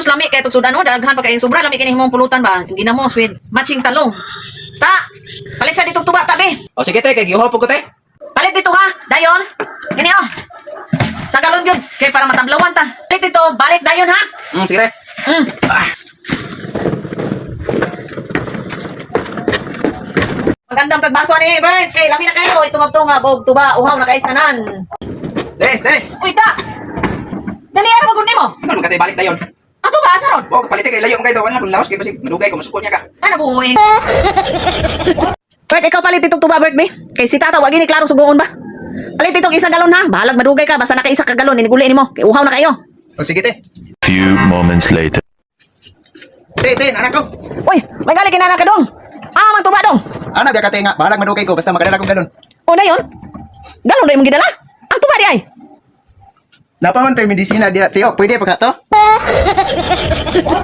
Sus lami kay tud sudan no daghan pa kay sobra lami kini himong pulutan ba. Ginamos with matching talong. Ta. Palit sa ditong tuba tabi. O sige te, kay giuhaw po ko te. Palit dito ha. Dayon. Kini oh. Sa galon gyud kay para matablawan ta. Palit dito, balik dayon ha. Hmm, sige te. Mm. Ah, Magandang pagbaso ni Bert. Kay lami na kayo itungab-tunga bog tuba uhaw na kay sanan. te, te. Uy ta. Dali ara magud nimo. Ano mo ka te balik dayon? Asa ron? O palit kay layo mo kay daw na kung laos kay basi madugay ko masukot niya ka. Ano buhay? Bert, ikaw palit itong tuba, Bert, be. Kay si tata, wagi ni klaro subuon ba? Palit itong isang galon ha. Bahalag madugay ka, basta naka isa ka galon, iniguli mo. Kay uhaw na kayo. O sige te. Few moments later. Te, te, anak ko. Uy, may gali kinana ka dong. Ah, man tuba dong. Anak biya ka te nga, bahalag madugay ko basta makadala kong galon. O na yun? Galon na yung gidala? Ang tuba di ay. Napaman tayo medisina diha, tiyo. Pwede pa ka to?